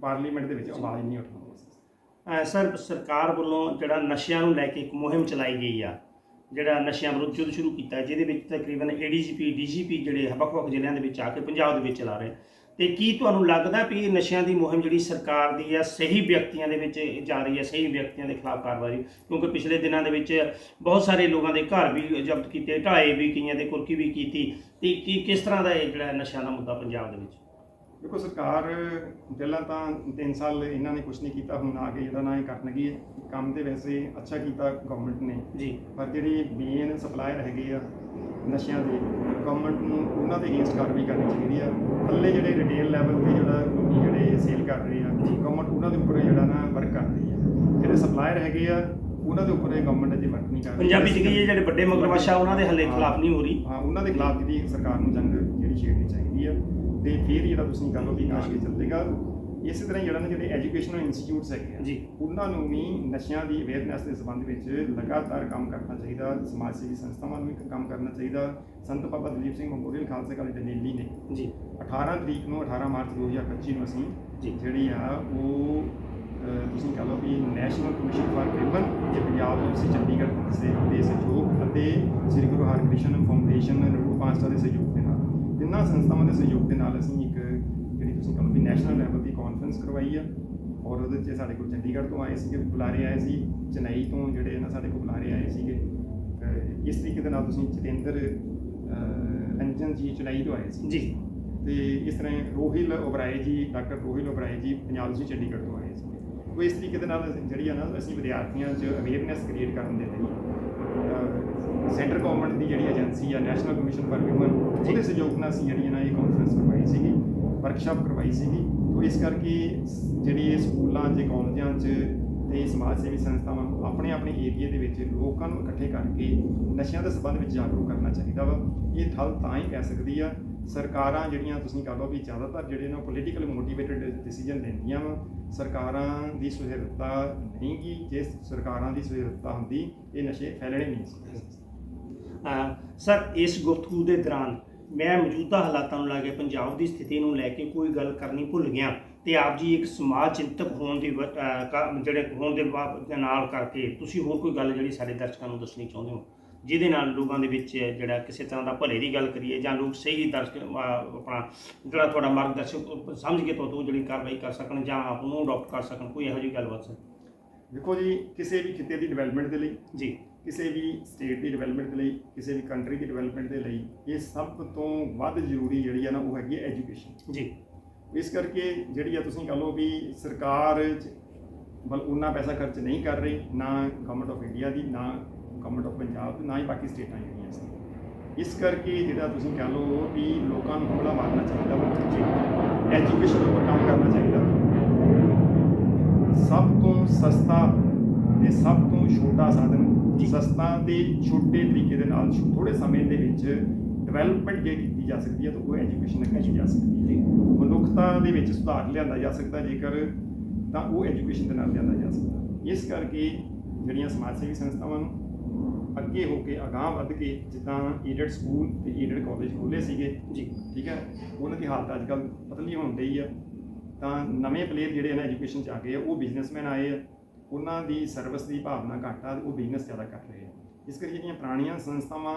ਪਾਰਲੀਮੈਂਟ ਦੇ ਵਿੱਚ ਆਵਾਜ਼ ਨਹੀਂ ਉਠਾਉਂਦੇ। ਸਰ, ਸਰਕਾਰ ਵੱਲੋਂ ਜਿਹੜਾ ਨਸ਼ਿਆਂ ਨੂੰ ਲੈ ਕੇ ਇੱਕ ਮੁਹਿੰਮ ਚਲਾਈ ਗਈ ਆ ਜਿਹੜਾ ਨਸ਼ਿਆਂ ਵਿਰੁੱਧ ਯੁੱਧ ਸ਼ੁਰੂ ਕੀਤਾ ਜਿਹਦੇ ਵਿੱਚ ਤਕਰੀਬਨ ਏਡੀਜੀਪੀ ਡੀਜੀਪੀ ਜਿਹੜੇ ਵੱਖ-ਵੱਖ ਜ਼ਿਲ੍ਹਿਆਂ ਦੇ ਵਿੱਚ ਆ ਕੇ ਪੰਜਾਬ ਦੇ ਵਿੱਚ ਚਲਾ ਰਹੇ ਤੇ ਕੀ ਤੁਹਾਨੂੰ ਲੱਗਦਾ ਵੀ ਇਹ ਨਸ਼ਿਆਂ ਦੀ ਮੁਹਿੰਮ ਜਿਹੜੀ ਸਰਕਾਰ ਦੀ ਆ, ਸਹੀ ਵਿਅਕਤੀਆਂ ਦੇ ਵਿੱਚ ਜਾ ਰਹੀ ਹੈ ਸਹੀ ਵਿਅਕਤੀਆਂ ਦੇ ਖਿਲਾਫ ਕਾਰਵਾਈ? ਕਿਉਂਕਿ ਪਿਛਲੇ ਦਿਨਾਂ ਦੇ ਵਿੱਚ ਬਹੁਤ ਸਾਰੇ ਲੋਕਾਂ ਦੇ ਘਰ ਵੀ ਜ਼ਬਤ ਕੀਤੇ, ਢਾਏ ਵੀ ਕਈਆਂ ਦੇ ਕੁਰਕੀ ਵੀ ਕੀਤੀ। ਤੇ ਕੀ, ਕਿਸ ਤਰ੍ਹਾਂ ਦਾ ਇਹ ਜਿਹੜਾ ਨਸ਼ਿਆਂ ਦਾ ਮੁੱਦਾ ਪੰਜਾਬ ਦੇ ਵਿੱਚ? ਦੇਖੋ ਸਰਕਾਰ ਪਹਿਲਾਂ ਤਾਂ 3 ਸਾਲ ਇਹਨਾਂ ਨੇ ਕੁਝ ਨਹੀਂ ਕੀਤਾ ਹੁਣ ਆ ਕੇ ਜਿਹੜਾ ਨਾ ਇਹ ਕਰਨਗੀ। ਕੰਮ ਤੇ ਵੈਸੇ ਅੱਛਾ ਕੀਤਾ ਗਵਰਨਮੈਂਟ ਨੇ। ਜੀ। ਪਰ ਜਿਹੜੀ ਮੇਨ ਸਪਲਾਇਰ ਹੈਗੇ ਆ ਨਸ਼ਿਆਂ ਦੇ ਗਵਰਨਮੈਂਟ ਨੂੰ ਉਹਨਾਂ ਦੇ ਅਗੇਂਸਟ ਕਾਰਵਾਈ ਕਰਨੀ ਚਾਹੀਦੀ ਆ। ਥੱਲੇ ਜਿਹੜੇ ਰਿਟੇਲ ਲੈਵਲ ਤੇ ਜਿਹੜਾ ਜਿਹੜੇ ਸੇਲ ਕਰ ਰਹੇ ਆ ਗਵਰਨਮੈਂਟ ਉਹਨਾਂ ਦੇ ਉੱਪਰ ਜਿਹੜਾ ਨਾ ਵਰਕ ਕਰ ਰਹੀ ਆ। ਜਿਹੜੇ ਸਪਲਾਇਰ ਹੈਗੇ ਆ ਉਹਨਾਂ ਦੇ ਉੱਪਰ ਇਹ ਗਵਰਨਮੈਂਟ ਅਜੇ ਵਰਕ ਨਹੀਂ ਕਰ ਰਹੀ। ਪੰਜਾਬੀ ਚ ਕਹੀਏ ਜਿਹੜੇ ਵੱਡੇ ਮਗਰਮੱਛ ਆ ਉਹਨਾਂ ਦੇ ਹੱਲੇ ਹਾਂ। ਖਿਲਾਫ ਨਹੀਂ ਹੋ ਰਹੀ? ਹਾਂ ਉਹਨਾਂ ਦੇ ਖਿਲਾਫ ਜਿਹੜੀ ਸਰਕਾਰ ਨੂੰ ਜੰਗ ਜਿਹੜੀ ਛੇੜਨੀ ਚਾਹੀਦੀ ਆ। ਤੇ ਫਿਰ ਜਿਹੜਾ ਤੁਸੀਂ ਕਹ ਕੇ ਚੱਲੇਗਾ ਇਸੇ ਤਰ੍ਹਾਂ ਹੀ ਜਿਹੜਾ ਨਾ ਜਿਹੜੇ ਐਜੂਕੇਸ਼ਨਲ ਇੰਸਟੀਚਿਊਟਸ ਹੈਗੇ ਆ ਜੀ। ਉਹਨਾਂ ਨੂੰ ਵੀ ਨਸ਼ਿਆਂ ਦੀ ਅਵੇਅਰਨੈਸ ਦੇ ਸੰਬੰਧ ਵਿੱਚ ਲਗਾਤਾਰ ਕੰਮ ਕਰਨਾ ਚਾਹੀਦਾ ਸਮਾਜ ਸੇਵੀ ਸੰਸਥਾਵਾਂ ਨੂੰ ਵੀ ਕੰਮ ਕਰਨਾ ਚਾਹੀਦਾ। ਸੰਤ ਬਾਬਾ ਦਲੀਪ ਸਿੰਘ ਮੈਮੋਰੀਅਲ ਖਾਲਸਾ ਕਾਲਜ ਦਿੱਲੀ ਨੇ। ਜੀ। 18 ਤਰੀਕ ਨੂੰ 18 ਮਾਰਚ 2025 ਨੂੰ ਅਸੀਂ। ਜਿਹੜੀ ਆ ਉਹ ਤੁਸੀਂ ਕਹ ਲਓ ਵੀ ਨੈਸ਼ਨਲ ਕਮਿਸ਼ਨ ਫਾਰ ਵਿਮਨ ਜੇ ਪੰਜਾਬ ਯੂਨੀਵਰਸਿਟੀ ਚੰਡੀਗੜ੍ਹ ਦੇ ਦੇ ਸਹਿਯੋਗ ਅਤੇ ਸ੍ਰੀ ਗੁਰੂ ਹਰਕ੍ਰਿਸ਼ਨ ਫਾਊਂਡੇਸ਼ਨ ਰੂਪ ਪਾਸਟਾ ਦੇ ਸਹਿਯੋਗ ਦੇ ਨਾਲ। ਤਿੰਨਾਂ ਸੰਸਥਾਵਾਂ ਦੇ ਸਹਿਯੋਗ ਦੇ ਨਾਲ ਅਸੀਂ ਇੱਕ ਜਿਹੜੀ ਤੁਸੀਂ ਕਹ ਲਓ ਵੀ ਨੈਸ਼ਨਲ ਲੈਵਲ ਦੀ ਕਾਨਫਰੰਸ ਕਰਵਾਈ ਆ। ਔਰ ਉਹਦੇ 'ਚ ਸਾਡੇ ਕੋਲ ਚੰਡੀਗੜ੍ਹ ਤੋਂ ਆਏ ਸੀਗੇ ਬੁਲਾਰੇ ਆਏ ਸੀ ਚੇਨਈ ਤੋਂ ਜਿਹੜੇ ਨਾ ਸਾਡੇ ਕੋਲ ਬੁਲਾਰੇ ਆਏ ਸੀਗੇ। ਇਸ ਤਰੀਕੇ ਦੇ ਨਾਲ ਤੁਸੀਂ ਜਤਿੰਦਰ ਅਹ, ਰੰਜਨ ਜੀ ਚੇਨਈ ਤੋਂ ਆਏ ਸੀ। ਜੀ। ਤੇ ਇਸ ਤਰ੍ਹਾਂ ਰੋਹਿਲ ਓਬਰਾਏ ਜੀ ਡਾਕਟਰ ਰੋਹਿਲ ਓਬਰਾਏ ਜੀ ਪੰਜਾਬ ਤੋਂ ਚੰਡੀਗੜ੍ਹ ਤੋਂ ਉਹ ਇਸ ਤਰੀਕੇ ਦੇ ਨਾਲ ਜਿਹੜੀ ਆ ਨਾ ਅਸੀਂ ਵਿਦਿਆਰਥੀਆਂ 'ਚ ਅਵੇਅਰਨੈਸ ਕ੍ਰੀਏਟ ਕਰਨ ਦੇ ਲਈ ਸੈਂਟਰ ਗਵਰਨਮੈਂਟ ਦੀ ਜਿਹੜੀ ਏਜੰਸੀ ਆ ਨੈਸ਼ਨਲ ਕਮਿਸ਼ਨ ਫਾਰ ਵਿਮਨ ਉਹਦੇ ਸਹਿਯੋਗ ਨਾਲ ਅਸੀਂ ਜਿਹੜੀ ਨਾ ਇਹ ਕਾਨਫਰੰਸ ਕਰਵਾਈ ਸੀਗੀ ਵਰਕਸ਼ਾਪ ਕਰਵਾਈ ਸੀਗੀ। ਤੋਂ ਇਸ ਕਰਕੇ ਜਿਹੜੀ ਇਹ ਸਕੂਲਾਂ 'ਚ ਕਾਲਜਾਂ 'ਚ ਤੇ ਸਮਾਜ ਸੇਵੀ ਸੰਸਥਾਵਾਂ ਨੂੰ ਆਪਣੇ ਆਪਣੇ ਏਰੀਏ ਦੇ ਵਿੱਚ ਲੋਕਾਂ ਨੂੰ ਇਕੱਠੇ ਕਰਕੇ ਨਸ਼ਿਆਂ ਦੇ ਸੰਬੰਧ ਵਿੱਚ ਜਾਗਰੂਕ ਕਰਨਾ ਚਾਹੀਦਾ ਵਾ। ਇਹ ਠੱਲ ਤਾਂ ਹੀ ਪੈ ਸਕਦੀ ਆ। ਸਰਕਾਰਾਂ ਜਿਹੜੀਆਂ ਤੁਸੀਂ ਕਹ ਲਓ ਵੀ ਜ਼ਿਆਦਾਤਰ ਜਿਹੜੇ ਨਾ ਪੋਲੀਟੀਕਲ ਮੋਟੀਵੇਟਡ ਡਿਸੀਜਨ ਲੈਂਦੀਆਂ ਵਾ, ਸਰਕਾਰਾਂ ਦੀ ਸੁਹਿਰਦਤਾ ਨਹੀਂ ਗੀ ਜੇ ਸਰਕਾਰਾਂ ਦੀ ਸੁਹਿਰਦਤਾ ਹੁੰਦੀ, ਇਹ ਨਸ਼ੇ ਫੈਲਣੇ ਨਹੀਂ ਸੀ। ਸਰ, ਇਸ ਗੁਫ਼ਤਗੂ ਦੇ ਦੌਰਾਨ ਮੈਂ ਮੌਜੂਦਾ ਹਾਲਾਤਾਂ ਨੂੰ ਲੈ ਕੇ ਪੰਜਾਬ ਦੀ ਸਥਿਤੀ ਨੂੰ ਲੈ ਕੇ ਕੋਈ ਗੱਲ ਕਰਨੀ ਭੁੱਲ ਗਿਆ ਤੇ ਆਪ ਜੀ ਇੱਕ ਸਮਾਜ ਚਿੰਤਕ ਹੋਣ ਦੀ ਵ- ਜਿਹੜੇ ਹੋਣ ਦੇ ਬਾ- ਦੇ ਨਾਲ ਕਰਕੇ ਤੁਸੀਂ ਹੋਰ ਕੋਈ ਗੱਲ ਜਿਹੜੀ ਸਾਡੇ ਦਰਸ਼ਕਾਂ ਨੂੰ ਦੱਸਣੀ ਚਾਹੁੰਦੇ ਹੋ? ਜਿਹਦੇ ਨਾਲ ਲੋਕਾਂ ਦੇ ਵਿੱਚ ਜਿਹੜਾ ਕਿਸੇ ਤਰ੍ਹਾਂ ਦਾ ਭਲੇ ਦੀ ਗੱਲ ਕਰੀਏ ਜਾਂ ਲੋਕ ਸਹੀ ਦਰਸ਼ਕ ਆਪਣਾ ਜਿਹੜਾ ਤੁਹਾਡਾ ਮਾਰਗਦਰਸ਼ਕ ਸਮਝ ਕੇ ਤੋਂ ਜਿਹੜੀ ਕਾਰਵਾਈ ਕਰ ਸਕਣ ਜਾਂ ਉਹਨੂੰ ਅਡਾਪਟ ਕਰ ਸਕਣ ਕੋਈ ਇਹੋ ਜਿਹੀ ਗੱਲਬਾਤ ਸਰ? ਦੇਖੋ ਜੀ ਕਿਸੇ ਵੀ ਖਿੱਤੇ ਦੀ ਡਿਵੈਲਪਮੈਂਟ ਦੇ ਲਈ ਜੀ। ਕਿਸੇ ਵੀ ਸਟੇਟ ਦੀ ਡਿਵੈਲਪਮੈਂਟ ਦੇ ਲਈ ਕਿਸੇ ਵੀ ਕੰਟਰੀ ਦੀ ਡਿਵੈਲਪਮੈਂਟ ਦੇ ਲਈ ਇਹ ਸਭ ਤੋਂ ਵੱਧ ਜ਼ਰੂਰੀ ਜਿਹੜੀ ਹੈ ਨਾ ਉਹ ਹੈਗੀ ਹੈ ਐਜੂਕੇਸ਼ਨ ਜੀ। ਇਸ ਕਰਕੇ ਜਿਹੜੀ ਆ ਤੁਸੀਂ ਕਹ ਲਓ ਵੀ ਸਰਕਾਰ ਬਲ ਉਹਨਾਂ ਪੈਸਾ ਖਰਚ ਨਹੀਂ ਕਰ ਰਹੀ ਨਾ ਗਵਰਨਮੈਂਟ ਆਫ ਇੰਡੀਆ ਦੀ ਨਾ ਗਵਰਨਮੈਂਟ ਆਫ ਪੰਜਾਬ ਨਾ ਹੀ ਬਾਕੀ ਸਟੇਟਾਂ ਜਿਹੜੀਆਂ ਇਸ ਇਸ ਕਰਕੇ ਜਿਹੜਾ ਤੁਸੀਂ ਕਹ ਲਓ ਵੀ ਲੋਕਾਂ ਨੂੰ ਹਮਲਾ ਮਾਰਨਾ ਚਾਹੀਦਾ ਵਾ ਜੀ ਐਜੂਕੇਸ਼ਨ ਉੱਪਰ ਕੰਮ ਕਰਨਾ ਚਾਹੀਦਾ। ਸਭ ਤੋਂ ਸਸਤਾ ਤੇ ਸਭ ਤੋਂ ਛੋਟਾ ਸਾਧਨ। ਸਸਤਾ ਤੇ ਛੋਟੇ ਤਰੀਕੇ ਦੇ ਨਾਲ ਥੋੜੇ ਸਮੇਂ ਦੇ ਵਿੱਚ ਡਿਵੈਲਪਮੈਂਟ ਜੇ ਕੀਤੀ ਜਾ ਸਕਦੀ ਹੈ ਤਾਂ ਉਹ ਐਜੂਕੇਸ਼ਨ ਨਾਲ ਕੀਤੀ ਜਾ ਸਕਦੀ। ਹੈ ਮਨੁੱਖਤਾ ਦੇ ਵਿੱਚ ਸੁਧਾਰ ਲਿਆਂਦਾ ਜਾ ਸਕਦਾ ਜੇਕਰ ਤਾਂ ਉਹ ਐਜੂਕੇਸ਼ਨ ਦੇ ਨਾਲ ਲਿਆਂਦਾ ਜਾ ਸਕਦਾ। ਇਸ ਕਰਕੇ ਜਿਹੜੀਆਂ ਸਮਾਜ ਸੇਵੀ ਸੰਸਥਾਵਾਂ ਨੂੰ ਅੱਗੇ ਹੋ ਕੇ ਅਗਾਂਹ ਵੱਧ ਕੇ ਜਿੱਦਾਂ ਏਡਡ ਸਕੂਲ ਤੇ ਏਡਡ ਕਾਲਜ ਖੋਲ੍ਹੇ ਸੀਗੇ। ਜੀ। ਠੀਕ ਹੈ? ਉਹਨਾਂ ਦੀ ਹਾਲਤ ਅੱਜ ਕੱਲ੍ਹ ਪਤਲੀ ਹੋਣ ਡਈ ਆ। ਤਾਂ ਨਵੇਂ ਪਲੇਅਰ ਜਿਹੜੇ ਨੇ ਐਜੂਕੇਸ਼ਨ 'ਚ ਆ ਗਏ ਆ ਉਹ ਬਿਜ਼ਨਸਮੈਨ ਆਏ ਆ। ਉਹਨਾਂ ਦੀ ਸਰਵਿਸ ਦੀ ਭਾਵਨਾ ਘੱਟ ਆ ਉਹ ਬਿਜ਼ਨਸ ਜ਼ਿਆਦਾ ਕਰ ਰਹੇ ਆ। ਇਸ ਕਰਕੇ ਜਿਹੜੀਆਂ ਪੁਰਾਣੀਆਂ ਸੰਸਥਾਵਾਂ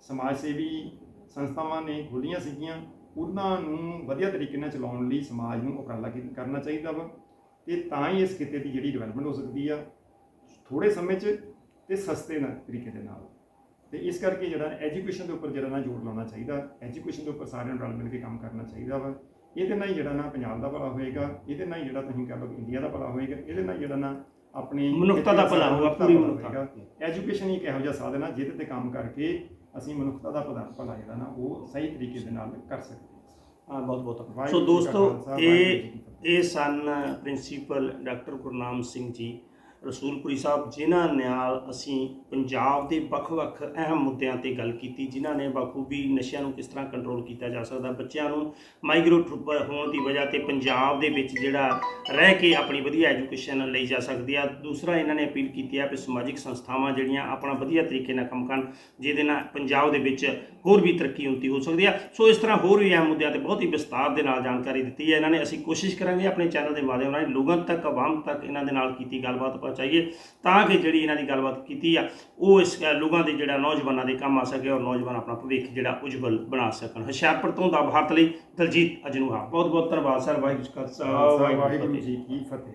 ਸਮਾਜ ਸੇਵੀ ਸੰਸਥਾਵਾਂ ਨੇ ਖੋਲ੍ਹੀਆਂ ਸੀਗੀਆਂ ਉਹਨਾਂ ਨੂੰ ਵਧੀਆ ਤਰੀਕੇ ਨਾਲ ਚਲਾਉਣ ਲਈ ਸਮਾਜ ਨੂੰ ਉਪਰਾਲਾ ਕਰਨਾ ਚਾਹੀਦਾ ਵਾ। ਤੇ ਤਾਂ ਹੀ ਇਸ ਕਿੱਤੇ ਦੀ ਜਿਹੜੀ ਡਿਵੈਲਪਮੈਂਟ ਹੋ ਸਕਦੀ ਆ। ਥੋੜੇ ਸਮੇਂ 'ਚ ਤੇ ਸਸਤੇ ਨਾਲ ਤਰੀਕੇ ਦੇ ਨਾਲ। ਤੇ ਇਸ ਕਰਕੇ ਜਿਹੜਾ ਐਜੂਕੇਸ਼ਨ ਦੇ ਉੱਪਰ ਜਿਹੜਾ ਨਾ ਜ਼ੋਰ ਲਾਉਣਾ ਚਾਹੀਦਾ ਐਜੂਕੇਸ਼ਨ ਦੇ ਉੱਪਰ ਸਾਰਿਆਂ ਨੂੰ ਰਲ ਮਿਲ ਕੇ ਕੰਮ ਕਰਨਾ ਚਾਹੀਦਾ ਵਾ। ਇਹਦੇ ਨਾਲ ਹੀ ਜਿਹੜਾ ਨਾ ਪੰਜਾਬ ਦਾ ਭਲਾ ਹੋਏਗਾ ਇਹਦੇ ਨਾਲ ਹੀ ਜਿਹੜਾ ਤੁਸੀਂ ਕਹ ਲਓ ਇੰਡੀਆ ਦਾ ਭਲਾ ਹੋਏਗਾ ਇਹਦੇ ਨਾਲ ਜਿਹੜਾ ਨਾ ਆਪਣੀ ਮਨੁੱਖਤਾ ਦਾ ਭਲਾ ਹੋਊਗਾ, ਪੂਰੀ ਮਨੁੱਖਤਾ। ਐਜੂਕੇਸ਼ਨ ਹੀ ਇੱਕ ਇਹੋ ਜਿਹਾ ਸਾਧਨ ਆ ਜਿਹਦੇ ਤੇ ਕੰਮ ਕਰਕੇ ਅਸੀਂ ਮਨੁੱਖਤਾ ਦਾ ਭਲਾ ਭਲਾ ਜਿਹੜਾ ਨਾ ਉਹ ਸਹੀ ਤਰੀਕੇ ਦੇ ਨਾਲ ਕਰ ਸਕਦੇ ਹਾਂ। ਬਹੁਤ ਬਹੁਤ ਸੋ ਦੋਸਤੋ ਇਹ। ਇਹ ਸਨ ਪ੍ਰਿੰਸੀਪਲ ਡਾਕਟਰ ਗੁਰਨਾਮ ਸਿੰਘ ਜੀ। ਰਸੂਲਪੁਰੀ ਸਾਹਿਬ, ਜਿਨ੍ਹਾਂ ਨਾਲ ਅਸੀਂ ਪੰਜਾਬ ਦੇ ਵੱਖ-ਵੱਖ ਅਹਿਮ ਮੁੱਦਿਆਂ ਤੇ ਗੱਲ ਕੀਤੀ, ਜਿਨ੍ਹਾਂ ਨੇ ਬਾਖੂਬੀ ਨਸ਼ਿਆਂ ਨੂੰ ਕਿਸ ਤਰ੍ਹਾਂ ਕੰਟਰੋਲ ਕੀਤਾ ਜਾ ਸਕਦਾ, ਬੱਚਿਆਂ ਨੂੰ ਮਾਈਗਰੋ ਟਰੂਪਰ ਹੋਣ ਦੀ ਵਜ੍ਹਾ ਤੇ ਪੰਜਾਬ ਦੇ ਵਿੱਚ ਜਿਹੜਾ ਰਹਿ ਕੇ ਆਪਣੀ ਵਧੀਆ ਐਜੂਕੇਸ਼ਨ ਲਈ ਜਾ ਸਕਦੀ ਆ। ਦੂਸਰਾ ਇਹਨਾਂ ਨੇ ਅਪੀਲ ਕੀਤੀ ਆ ਕਿ ਸਮਾਜਿਕ ਸੰਸਥਾਵਾਂ ਜਿਹੜੀਆਂ ਆਪਣਾ ਵਧੀਆ ਤਰੀਕੇ ਨਾਲ ਕੰਮ ਕਰਨ, ਜਿਹਦੇ ਨਾਲ ਪੰਜਾਬ ਦੇ ਵਿੱਚ ਹੋਰ ਵੀ ਤਰੱਕੀ ਹੁੰਦੀ ਹੋ ਸਕਦੀ ਆ। ਸੋ ਇਸ ਤਰ੍ਹਾਂ ਹੋਰ ਵੀ ਅਹਿਮ ਮੁੱਦਿਆਂ ਤੇ ਬਹੁਤ ਹੀ ਵਿਸਤਾਰ ਦੇ ਨਾਲ ਜਾਣਕਾਰੀ ਦਿੱਤੀ ਹੈ। ਇਹਨਾਂ ਨੇ ਅਸੀਂ ਕੋਸ਼ਿਸ਼ ਕਰਾਂਗੇ ਆਪਣੇ ਚੈਨਲ ਦੇ ਮਾਧਿਅਮ ਨਾਲ ਲੋਕਾਂ ਤੱਕ, ਆਵਾਮ ਤੱਕ ਇਹਨਾਂ ਦੇ ਨਾਲ ਕੀਤੀ ਗੱਲਬਾਤ ਪਹੁੰਚਾਈਏ ਤਾਂ ਕਿ ਜਿਹੜੀ ਇਹਨਾਂ ਦੀ ਗੱਲਬਾਤ ਕੀਤੀ ਆ ਉਹ ਇਸ ਲੋਕਾਂ ਦੇ ਜਿਹੜਾ ਨੌਜਵਾਨਾਂ ਦੇ ਕੰਮ ਆ ਸਕੇ ਔਰ ਨੌਜਵਾਨ ਆਪਣਾ ਭਵਿੱਖ ਜਿਹੜਾ ਉਜਵਲ ਬਣਾ ਸਕਣ। ਹੁਸ਼ਿਆਰਪੁਰ ਤੋਂ ਦਾ ਭਾਰਤ ਲਈ ਦਲਜੀਤ ਅਜਨੂਹਾ ਬਹੁਤ ਬਹੁਤ ਧੰਨਵਾਦ ਸਰ। ਵਾਹਿਗੁਰੂ ਜੀ ਕੀ ਫਤਿਹ।